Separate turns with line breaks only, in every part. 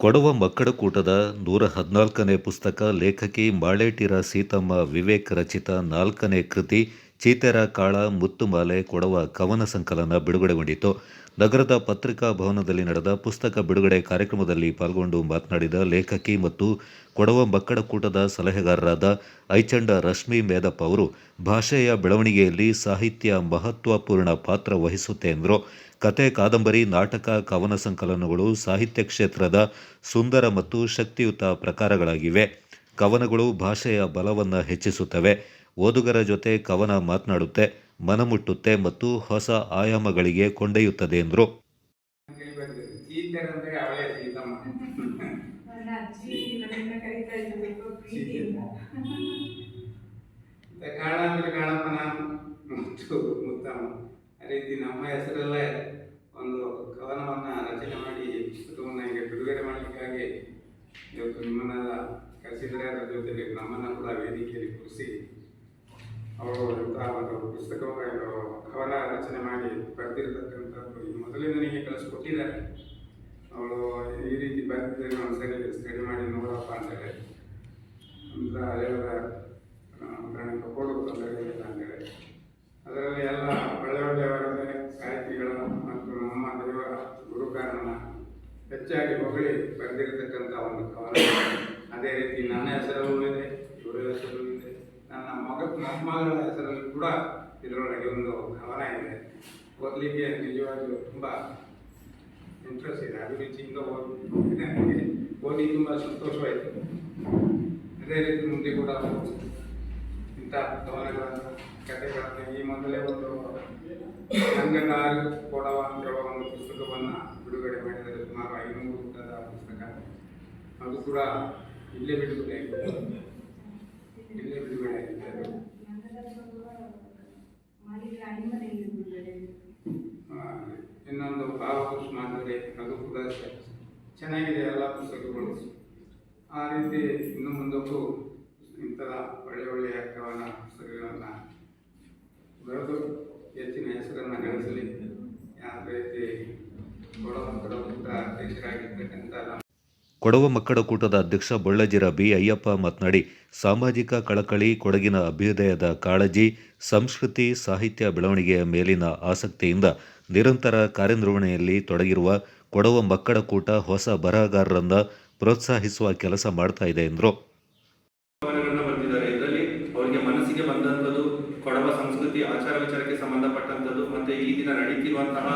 ಕೊಡವ ಮಕ್ಕಳ ಕೂಟದ ನೂರ ಹದಿನಾಲ್ಕನೇ ಪುಸ್ತಕ ಲೇಖಕಿ ಮಾಳೇಟಿರ ಸೀತಮ್ಮ ವಿವೇಕ್ ರಚಿತ ನಾಲ್ಕನೇ ಕೃತಿ ಚೀತೆರ ಕಾಳ ಮುತ್ತುಮಾಲೆ ಕೊಡವ ಕವನ ಸಂಕಲನ ಬಿಡುಗಡೆಗೊಂಡಿತು ನಗರದ ಪತ್ರಿಕಾ ಭವನದಲ್ಲಿ ನಡೆದ ಪುಸ್ತಕ ಬಿಡುಗಡೆ ಕಾರ್ಯಕ್ರಮದಲ್ಲಿ ಪಾಲ್ಗೊಂಡು ಮಾತನಾಡಿದ ಲೇಖಕಿ ಮತ್ತು ಕೊಡವ ಮಕ್ಕಳ ಕೂಟದ ಸಲಹೆಗಾರರಾದ ಐಚಂಡ ರಶ್ಮಿ ಮೇದಪ್ಪ ಅವರು, ಭಾಷೆಯ ಬೆಳವಣಿಗೆಯಲ್ಲಿ ಸಾಹಿತ್ಯ ಮಹತ್ವಪೂರ್ಣ ಪಾತ್ರ ವಹಿಸುತ್ತೆ ಎಂದರು. ಕತೆ ಕಾದಂಬರಿ, ನಾಟಕ, ಕವನ ಸಂಕಲನಗಳು ಸಾಹಿತ್ಯ ಕ್ಷೇತ್ರದ ಸುಂದರ ಮತ್ತು ಶಕ್ತಿಯುತ ಪ್ರಕಾರಗಳಾಗಿವೆ. ಕವನಗಳು ಭಾಷೆಯ ಬಲವನ್ನು ಹೆಚ್ಚಿಸುತ್ತವೆ. ಓದುಗರ ಜೊತೆ ಕವನ ಮಾತನಾಡುತ್ತೆ, ಮನಮುಟ್ಟುತ್ತೆ ಮತ್ತು ಹೊಸ ಆಯಾಮಗಳಿಗೆ ಕೊಂಡೊಯ್ಯುತ್ತದೆ ಎಂದರು.
ರೀತಿ ನಮ್ಮ ಹೆಸರಲ್ಲೇ ಒಂದು ಕವನವನ್ನು ರಚನೆ ಮಾಡಿ ಪುಸ್ತಕವನ್ನು ಹೀಗೆ ಬಿಡುಗಡೆ ಮಾಡಲಿಕ್ಕಾಗಿ ಇವತ್ತು ನಿಮ್ಮನ್ನೆಲ್ಲ ಕರೆಸಿದರೆ ಅದರ ಜೊತೆಗೆ ನಮ್ಮನ್ನು ಕೂಡ ವೇದಿಕೆಯಲ್ಲಿ ಕೂರಿಸಿ ಅವರು ಇಂತಹ ಒಂದು ಪುಸ್ತಕವನ್ನು ಕವನ ರಚನೆ ಮಾಡಿ ಬರೆದಿರತಕ್ಕಂಥದ್ದು ಈ ಮೊದಲೇ ನನಗೆ ಕಳಿಸ್ಕೊಟ್ಟಿದ್ದಾರೆ ಅವಳು ಈ ರೀತಿ ಬರೆದಿದ್ದೇನೆ ಒಂದ್ಸರಿ ಸ್ಟಡಿ ಮಾಡಿ ನೋಡಪ್ಪ ಅಂತೇಳಿ. ಅಂತ ಹೇಳಿದ ಪ್ರಾಣಿಕ ಕೊಡು ಇಲ್ಲ ಅಂತೇಳಿ. ಅದರಲ್ಲಿ ಎಲ್ಲ ಒಳ್ಳೆ ಒಳ್ಳೆಯ ಸಾಹಿತಿಗಳು ಸಾಹಿತಿಗಳ ಮತ್ತು ನಮ್ಮ ದೇವರ ಗುರುಕಾರನ ಹೆಚ್ಚಾಗಿ ಹೊಗಳಿ ಬರೆದಿರತಕ್ಕಂಥ ಒಂದು ಕವನ. ಅದೇ ರೀತಿ ನನ್ನ ಹೆಸರು ಇದೆ, ಇವರ ಹೆಸರು ಇದೆ. ನನ್ನ ಮಗ ಮೊಮ್ಮಗಳ ಹೆಸರಲ್ಲಿ ಕೂಡ ಇದರೊಳಗೆ ಒಂದು ಗಮನ ಇದೆ. ಓದಲಿಕ್ಕೆ ನಿಜವಾಗಿಯೂ ತುಂಬ ಇಂಟ್ರೆಸ್ಟ್ ಇದೆ. ಅಭಿರುಚಿಯಿಂದ ಓದಿದೆ ನನಗೆ ಓದಿ ತುಂಬ ಸಂತೋಷವಾಯಿತು. ಅದೇ ರೀತಿ ಮುಂದೆ ಕೂಡ ಇಂಥ ಕವನಗಳನ್ನು ಕಥೆಗಳನ್ನು ಈ ಮೊದಲೇ ಒಂದು ರಂಗನಾರು ಕೊಡವ ಅಂತ ಹೇಳುವ ಒಂದು ಪುಸ್ತಕವನ್ನು ಬಿಡುಗಡೆ ಮಾಡಿದರೆ ಸುಮಾರು ಐನೂರು ಪುಸ್ತಕ. ಅದು ಕೂಡ ಇಲ್ಲೇ ಬಿಡುಗಡೆ ಆಗಿದೆ ಇಲ್ಲೇ ಬಿಡುಗಡೆ ಆಗಿದೆ ಅದು
ಮಾಡಿದ್ರೆ ಅಣಿಮನೆಯಲ್ಲಿ ಬಿಡುಗಡೆ
ಆ, ಇನ್ನೊಂದು ಭಾವಕೃಷ್ಣ ಅಂದರೆ ಅದು ಕೂಡ ಚೆನ್ನಾಗಿದೆ ಎಲ್ಲ ಪುಸ್ತಕಗಳು. ಆ ರೀತಿ ಇನ್ನು ಮುಂದಕ್ಕೂ ಇಂಥ ಒಳ್ಳೆ ಒಳ್ಳೆಯ ಕವನ ಪುಸ್ತಕಗಳನ್ನು ಬರೆದು ಹೆಚ್ಚಿನ ಹೆಸರನ್ನು ಗಳಿಸಲಿ. ಯಾವ ರೀತಿ ಕೂಡ ಅಧ್ಯಕ್ಷರಾಗಿರ್ತಕ್ಕಂಥ
ಕೊಡವ ಮಕ್ಕಳ ಕೂಟದ ಅಧ್ಯಕ್ಷ ಬೊಳ್ಳಜಿರ ಬಿ ಅಯ್ಯಪ್ಪ ಮಾತನಾಡಿ, ಸಾಮಾಜಿಕ ಕಳಕಳಿ, ಕೊಡಗಿನ ಅಭ್ಯುದಯದ ಕಾಳಜಿ, ಸಂಸ್ಕೃತಿ, ಸಾಹಿತ್ಯ ಬೆಳವಣಿಗೆಯ ಮೇಲಿನ ಆಸಕ್ತಿಯಿಂದ ನಿರಂತರ ಕಾರ್ಯನಿರ್ವಹಣೆಯಲ್ಲಿ ತೊಡಗಿರುವ ಕೊಡವ ಮಕ್ಕಳ ಕೂಟ ಹೊಸ ಬರಹಗಾರರನ್ನ ಪ್ರೋತ್ಸಾಹಿಸುವ ಕೆಲಸ ಮಾಡ್ತಾ ಇದೆ ಎಂದರು.
ಸಂಸ್ಕೃತಿ, ಆಚಾರ ವಿಚಾರಕ್ಕೆ ಸಂಬಂಧಪಟ್ಟಂಥದ್ದು, ಮತ್ತೆ ಈ ದಿನ ನಡೀತಿರುವಂತಹ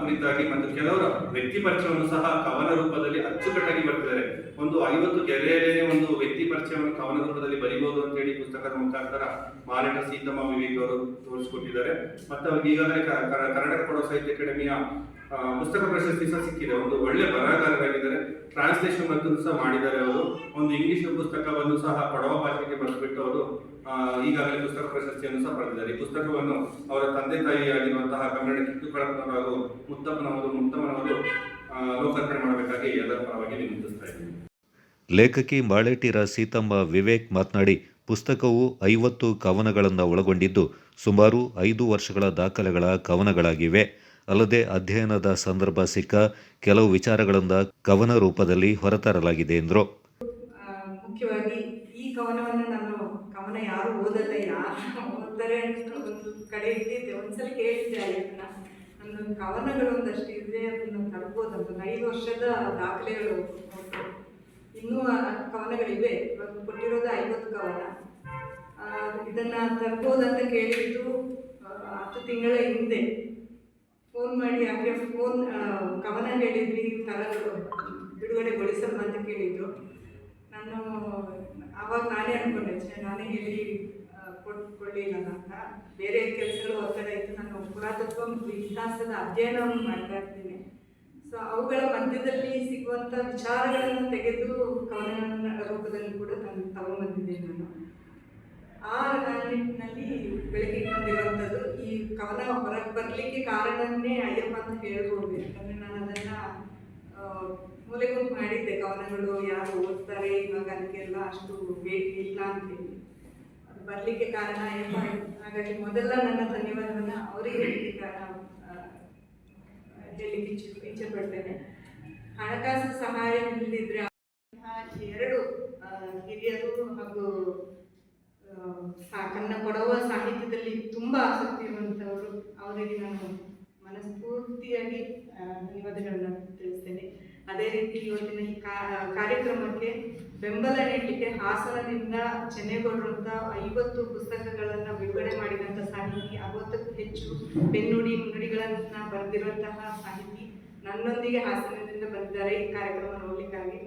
ಕುರಿತಾಗಿ ಮತ್ತು ಕೆಲವರ ವ್ಯಕ್ತಿ ಪರಿಚಯವನ್ನು ಸಹ ಕವನ ರೂಪದಲ್ಲಿ ಅಚ್ಚುಕಟ್ಟಾಗಿ ಬರ್ತಿದ್ದಾರೆ. ಒಂದು ಐವತ್ತು ಗೆರೆಯಲ್ಲೇ ಒಂದು ವ್ಯಕ್ತಿ ಪರಿಚಯವನ್ನು ಕವನ ರೂಪದಲ್ಲಿ ಬರೀಬಹುದು ಅಂತ ಹೇಳಿ ಪುಸ್ತಕದ ಮುಖಾಂತರ ಮಾರಾಟ ಸೀತಮ್ಮ ವಿವೇಕ್ ಅವರು ತೋರಿಸಿಕೊಟ್ಟಿದ್ದಾರೆ. ಮತ್ತೆ ಅವ್ರಿಗೆ ಈಗಾಗಲೇ ಕ- ಕ- ಕರ್ನಾಟಕ ಕೊಡವ ಸಾಹಿತ್ಯ ಅಕಾಡೆಮಿಯ ಪುಸ್ತಕ ಪ್ರಶಸ್ತಿ ಸಹ ಸಿಕ್ಕಿದೆ. ಒಂದು ಒಳ್ಳೆ ಬರಹಗಾರರಾಗಿದ್ದಾರೆ. ಟ್ರಾನ್ಸ್ಲೇಷನ್ ಮತ್ತು ಸಹ ಮಾಡಿದ್ದಾರೆ ಅವರು. ಒಂದು ಇಂಗ್ಲಿಷ್ ಪುಸ್ತಕವನ್ನು ಸಹ ಕೊಡವ ಭಾಷೆಗೆ ಬರೆದುಬಿಟ್ಟು ಅವರು ಈಗಾಗಲೇ ಪುಸ್ತಕ ಪ್ರಶಸ್ತಿಯನ್ನು ಸಹ ಪಡೆದಿದ್ದಾರೆ. ಈ ಪುಸ್ತಕವನ್ನು ಅವರ ತಂದೆ ತಾಯಿಯಾಗಿರುವಂತಹ ಕನ್ನಡ ಕಿತ್ತುಕಳಪ್ಪನವರು ಹಾಗೂ ಮುತ್ತಪ್ಪನವರು ಮುತ್ತಮ್ಮನವರು ಲೋಕಾರ್ಪಣೆ ಮಾಡಬೇಕಾಗಿ ಎಲ್ಲರ ಪರವಾಗಿ ವಿನಂತಿಸ್ತಾ ಇದ್ದೀನಿ.
ಲೇಖಕಿ ಮಾಳೇಟಿರ ಸೀತಮ್ಮ ವಿವೇಕ್ ಮಾತನಾಡಿ ಪುಸ್ತಕವು ಐವತ್ತು ಕವನಗಳನ್ನು ಒಳಗೊಂಡಿದ್ದು ಸುಮಾರು ಐದು ವರ್ಷಗಳ ದಾಖಲೆಗಳ ಕವನಗಳಾಗಿವೆ. ಅಲ್ಲದೆ ಅಧ್ಯಯನದ ಸಂದರ್ಭ ಸಿಕ್ಕ ಕೆಲವು ವಿಚಾರಗಳಿಂದ ಕವನ ರೂಪದಲ್ಲಿ ಹೊರತರಲಾಗಿದೆ ಎಂದರು.
ಮುಖ್ಯವಾಗಿ ಈ ಕವನವನ್ನು ನಾನು ಕವನ ಯಾರು ಓದಲ್ಲ ಯಾರು ಓದ್ತಾರೆ ಒಂದು ಕಡೆ ಇಟ್ಟಿದ್ದೆ. ಒಂದ್ಸಲ ಕೇಳಿದ್ದೆ ನನ್ನ ಕವನಗಳು ಒಂದಷ್ಟು ಇದ್ರೆ ಅದನ್ನು ತರ್ಬೋದಂತ ಐದು ವರ್ಷದ ದಾಖಲೆಗಳು. ಇನ್ನೂ ಕವನಗಳಿವೆ. ಇವತ್ತು ಕೊಟ್ಟಿರೋದು ಐವತ್ತು ಕವನ. ಇದನ್ನ ತರ್ಬೋದಂತ ಕೇಳಿದ್ದು ಹತ್ತು ತಿಂಗಳ ಹಿಂದೆ. ಫೋನ್ ಮಾಡಿ ಯಾಕೆ ಫೋನ್ ಕವನ ಹೇಳಿದ್ವಿ ತರ ಬಿಡುಗಡೆಗೊಳಿಸಲ್ಲ ಅಂತ ಕೇಳಿದ್ರು. ನಾನು ಆವಾಗ ನಾನೇ ಅನ್ಕೊಂಡೆ ನಾನೇ ಹೇಳಿ ಕೊಡಲಿಲ್ಲ ಅಂತ ಬೇರೆ ಕೆಲಸಗಳು ಒತ್ತಡ ಇತ್ತು. ನಾನು ಪುರಾತತ್ವ ಇತಿಹಾಸದ ಅಧ್ಯಯನವನ್ನು ಮಾಡ್ತಾ ಇರ್ತೀನಿ. ಸೊ ಅವುಗಳ ಮಧ್ಯದಲ್ಲಿ ಸಿಗುವಂಥ ವಿಚಾರಗಳನ್ನು ತೆಗೆದು ಕವನ ರೂಪದಲ್ಲಿ ಕೂಡ ತಂದು ತಗೊಂಡ್ಬಂದಿದ್ದೇನೆ ನಾನು. ಆ ನಿಟ್ಟಿನಲ್ಲಿ ಬೆಳಗ್ಗೆ ಬಂದಿರುವಂಥದ್ದು ಈ ಕವನ ಹೊರಗೆ ಬರಲಿಕ್ಕೆ ಕಾರಣವನ್ನೇ ಅಯ್ಯಪ್ಪ ಅಂತ ಹೇಳ್ಬೋದು. ಯಾಕಂದರೆ ನಾನು ಅದನ್ನು ಮೂಲೆಗೊಂದು ಮಾಡಿದ್ದೆ. ಕವನಗಳು ಯಾರು ಓದ್ತಾರೆ, ಇವಾಗ ಅದಕ್ಕೆಲ್ಲ ಅಷ್ಟು ಭೇಟಿ ಇಲ್ಲ ಅಂತೇಳಿ ಬರಲಿಕ್ಕೆ ಕಾರಣ ಏನು ಹಾಗಾಗಿ ಮೊದಲ ನನ್ನ ಧನ್ಯವಾದವನ್ನು ಅವರಿಗೆ ಹೇಳಲಿಕ್ಕೆ ಕಾರಣ ಹೇಳಲಿಕ್ಕೆ ಇಚ್ಛೆ ಇಚ್ಛೆ ಪಡ್ತೇನೆ ಹಣಕಾಸು ಸಹಾಯ ಇಲ್ಲದಿದ್ರೆ ಎರಡು ಹಿರಿಯರು ಹಾಗೂ ತನ್ನ ಕೊಡುವ ಕನ್ನ ಕೊಡವ ಸಾಹಿತ್ಯದಲ್ಲಿ ತುಂಬ ಆಸಕ್ತಿ ಇರುವಂಥವರು ಅವರಿಗೆ ನಾನು ಮನಸ್ಫೂರ್ತಿಯಾಗಿ ಧನ್ಯವಾದಗಳನ್ನು ತಿಳಿಸ್ತೇನೆ. ಅದೇ ರೀತಿ ಇವತ್ತಿನ ಈ ಕಾರ್ಯಕ್ರಮಕ್ಕೆ ಬೆಂಬಲ ನೀಡಲಿಕ್ಕೆ ಹಾಸನದಿಂದ ಚೆನ್ನೈಗೌಡರಂತ ಐವತ್ತು ಪುಸ್ತಕಗಳನ್ನು ಬಿಡುಗಡೆ ಮಾಡಿದಂಥ ಸಾಹಿತಿ, ಅರವತ್ತಕ್ಕೂ ಹೆಚ್ಚು ಬೆನ್ನುಡಿ ಮುನ್ನುಡಿಗಳನ್ನು ಬರೆದಿರುವಂತಹ ಸಾಹಿತಿ ನನ್ನೊಂದಿಗೆ ಹಾಸನದಿಂದ ಬಂದಿದ್ದಾರೆ ಈ ಕಾರ್ಯಕ್ರಮ ನೋಡಲಿಕ್ಕಾಗಿ.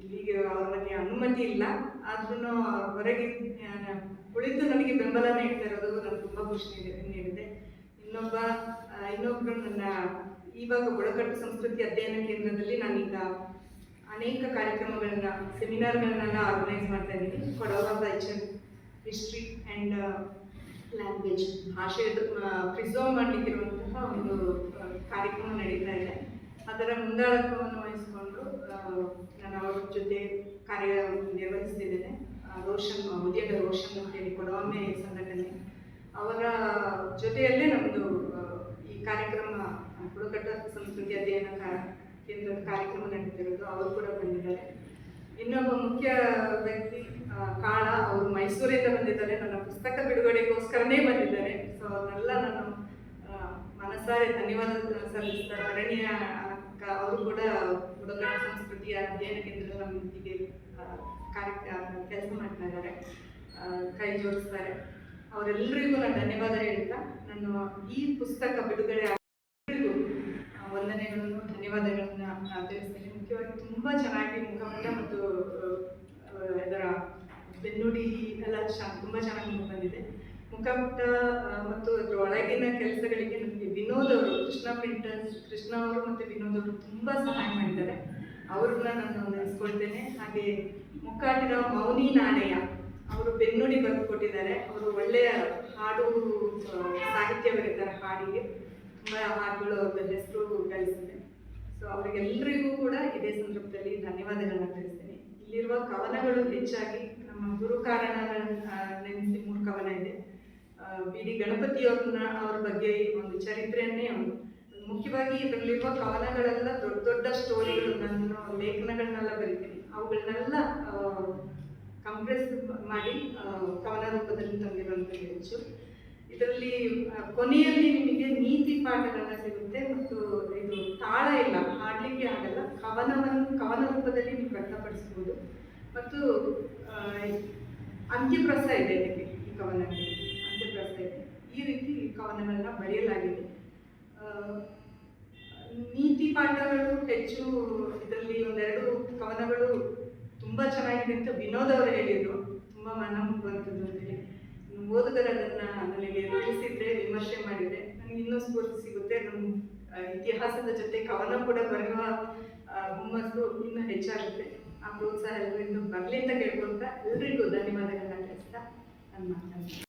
ಇಲ್ಲಿಗೆ ಅವರ ಬಗ್ಗೆ ಅನುಮತಿ ಇಲ್ಲ ಆದ್ರೂ ಹೊರಗೆ ಕುಳಿತು ನನಗೆ ಬೆಂಬಲ ನೀಡ್ತಾ ಇರೋದು ನನಗೆ ತುಂಬ ಖುಷಿ ನೀಡಿ- ನೀಡಿದೆ. ಇನ್ನೊಬ್ಬ ಇನ್ನೊಬ್ಬರು ನನ್ನ ಇವಾಗ ಬುಡಕಟ್ಟು ಸಂಸ್ಕೃತಿ ಅಧ್ಯಯನ ಕೇಂದ್ರದಲ್ಲಿ ನಾನೀಗ ಅನೇಕ ಕಾರ್ಯಕ್ರಮಗಳನ್ನ ಸೆಮಿನಾರ್ಗಳನ್ನೆಲ್ಲ ಆರ್ಗನೈಸ್ ಮಾಡ್ತಾ ಇದ್ದೀನಿ ಕಲ್ಚರ್ ಹಿಸ್ಟ್ರಿ ಆ್ಯಂಡ್ ಲ್ಯಾಂಗ್ವೇಜ್ ಭಾಷೆ ಪ್ರಿಸರ್ವ್ ಮಾಡಲಿಕ್ಕಿರುವಂತಹ ಒಂದು ಕಾರ್ಯಕ್ರಮ ನಡೀತಾ ಇದೆ. ಅದರ ಮುಂದಾಳತ್ವವನ್ನು ವಹಿಸಿಕೊಂಡು ನಾನು ಅವರ ಜೊತೆ ಕಾರ್ಯ ನಿರ್ವಹಿಸ್ತಿದ್ದೇನೆ ರೋಷನ್ ಉದ್ಯೋಗ ರೋಷನ್ ಅಂತೇಳಿ ಕೊಡವಮ್ಮೆ ಸಂಘಟನೆ. ಅವರ ಜೊತೆಯಲ್ಲೇ ನಮ್ಮದು ಈ ಕಾರ್ಯಕ್ರಮ ಬುಡಕಟ್ಟು ಸಂಸ್ಕೃತಿ ಅಧ್ಯಯನ ಕೇಂದ್ರದ ಕಾರ್ಯಕ್ರಮ ನಡೀತಿರೋದು, ಅವರು ಕೂಡ ಬಂದಿದ್ದಾರೆ. ಇನ್ನೊಬ್ಬ ಮುಖ್ಯ ವ್ಯಕ್ತಿ ಕಾಳ, ಅವರು ಮೈಸೂರಿಂದ ಬಂದಿದ್ದಾರೆ. ನನ್ನ ಪುಸ್ತಕ ಬಿಡುಗಡೆಗೋಸ್ಕರನೇ ಬಂದಿದ್ದಾರೆ. ಸೊ ಅವರೆಲ್ಲ ನಾನು ಮನಸಾರೆ ಧನ್ಯವಾದ ಸಲ್ಲಿಸ್ತಾ ಅರಣ್ಯ ಅವರು ಕೂಡ ಬುಡಕಟ್ಟು ಸಂಸ್ಕೃತಿಯ ಅಧ್ಯಯನ ಕೇಂದ್ರದ ನಮ್ಮೊಂದಿಗೆ ಕಾರ್ಯ ಕೆಲಸ ಮಾಡ್ತಾ ಇದ್ದಾರೆ. ಕೈ ಜೋಡಿಸ್ತಾರೆ. ಅವರೆಲ್ಲರಿಗೂ ನಾನು ಧನ್ಯವಾದ ಹೇಳ್ತಾ, ನಾನು ಈ ಪುಸ್ತಕ ಬಿಡುಗಡೆ ಧನ್ಯವಾದಗಳನ್ನ ನಾನು ತಿಳಿಸ್ತೇನೆ. ಮುಖ್ಯವಾಗಿ ತುಂಬ ಚೆನ್ನಾಗಿ ಮುಖಪುಟ ಮತ್ತು ಇದರ ಬೆನ್ನುಡಿ, ಎಲ್ಲ ತುಂಬಾ ಚೆನ್ನಾಗಿ ಬಂದಿದೆ. ಮುಖಪುಟ್ಟ ಮತ್ತು ಅದರ ಒಳಗಿನ ಕೆಲಸಗಳಿಗೆ ನಮಗೆ ವಿನೋದ್ ಅವರು, ಕೃಷ್ಣ ಪ್ರಿಂಟರ್ಸ್ ಕೃಷ್ಣ ಅವರು ಮತ್ತು ವಿನೋದ್ ಅವರು ತುಂಬ ಸಹಾಯ ಮಾಡಿದ್ದಾರೆ. ಅವ್ರನ್ನ ನಾನು ನೆನೆಸ್ಕೊಳ್ತೇನೆ. ಹಾಗೆ ಮುಕ್ಕಾಟಿನ ಮೌನಿ ನಾಣಯ್ಯ, ಅವರು ಬೆನ್ನುಡಿ ಬರೆದು ಕೊಟ್ಟಿದ್ದಾರೆ ಅವರು ಒಳ್ಳೆಯ ಹಾಡು ಸಾಹಿತ್ಯ ಬರೀತಾರೆ ಹಾಡಿಗೆ. ತುಂಬ ಹಾಡುಗಳು ಅವ್ರ ಹೆಸರು ಸೊ ಅವರಿಗೆಲ್ಲರಿಗೂ ಕೂಡ ಇದೇ ಸಂದರ್ಭದಲ್ಲಿ ಧನ್ಯವಾದಗಳನ್ನು ತಿಳಿಸ್ತೀನಿ. ಇಲ್ಲಿರುವ ಕವನಗಳು ಹೆಚ್ಚಾಗಿ ನಮ್ಮ ಗುರು ಕಾರಣಗಳನ್ನ ನೆನೆಸಿ ಮೂರು ಕವನ ಇದೆ. ಬಿ ಡಿ ಗಣಪತಿಯವ್ರನ್ನ ಅವ್ರ ಬಗ್ಗೆ ಒಂದು ಚರಿತ್ರೆಯನ್ನೇ ಒಂದು ಮುಖ್ಯವಾಗಿ ಇದರಲ್ಲಿರುವ ಕವನಗಳೆಲ್ಲ ದೊಡ್ಡ ದೊಡ್ಡ ಸ್ಟೋರಿಗಳು ನನ್ನ ಲೇಖನಗಳನ್ನೆಲ್ಲ ಬರಿತೀನಿ. ಅವುಗಳನ್ನೆಲ್ಲ ಕಂಪ್ರೆಸ್ ಮಾಡಿ ಕವನ ರೂಪದಲ್ಲಿ ತಂದಿರುವಂಥದ್ದು ಹೆಚ್ಚು ಇದರಲ್ಲಿ ಕೊನೆಯಲ್ಲಿ ನಿಮಗೆ ನೀತಿ ಪಾಠಗಳನ್ನ ಸಿಗುತ್ತೆ ಮತ್ತು ಇದು ತಾಳ ಇಲ್ಲ, ಹಾಡಲಿಕ್ಕೆ ಆಗಲ್ಲ, ಕವನವನ್ನು, ಕವನ ರೂಪದಲ್ಲಿ ನೀವು ವ್ಯಕ್ತಪಡಿಸ್ಬೋದು ಮತ್ತು ಅಂತ್ಯಪ್ರಸ ಇದೆ ಇದಕ್ಕೆ ಈ ಕವನಕ್ಕೆ. ಅಂತ್ಯಪ್ರಸ ಇದೆ. ಈ ರೀತಿ ಕವನಗಳನ್ನ ಬರೆಯಲಾಗಿದೆ. ನೀತಿ ಪಾಠಗಳು ಹೆಚ್ಚು ಇದರಲ್ಲಿ ಒಂದೆರಡು ಕವನಗಳು ತುಂಬ ಚೆನ್ನಾಗಿದೆ ಅಂತ ವಿನೋದ್ ಅವರು ಹೇಳಿದರು. ತುಂಬ ಮನ ಮುಟ್ಟುವಂಥದ್ದು ಅಂತೇಳಿ ಇನ್ನು ಓದುಗರು ಅದನ್ನು ನನಗೆ ತಿಳಿಸಿದ್ರೆ ವಿಮರ್ಶೆ ಮಾಡಿದ್ರೆ ನನಗೆ ಇನ್ನೂ ಸ್ಫೂರ್ತಿ ಸಿಗುತ್ತೆ. ನಮ್ಮ ಇತಿಹಾಸದ ಜೊತೆ ಕವನ ಕೂಡ ಬರೆಯುವ ಹುಮ್ಮಸ್ಸು ಇನ್ನೂ ಹೆಚ್ಚಾಗುತ್ತೆ. ಆ ಪ್ರೋತ್ಸಾಹ ಎಲ್ಲರಿಗೂ ಬರಲಿ ಅಂತ ಕೇಳ್ಕೊಳ್ತಾ ಎಲ್ರಿಗೂ ಧನ್ಯವಾದಗಳನ್ನ ತಿಳಿಸ್ತಾ ನನ್ನ ಮಾತನ್ನು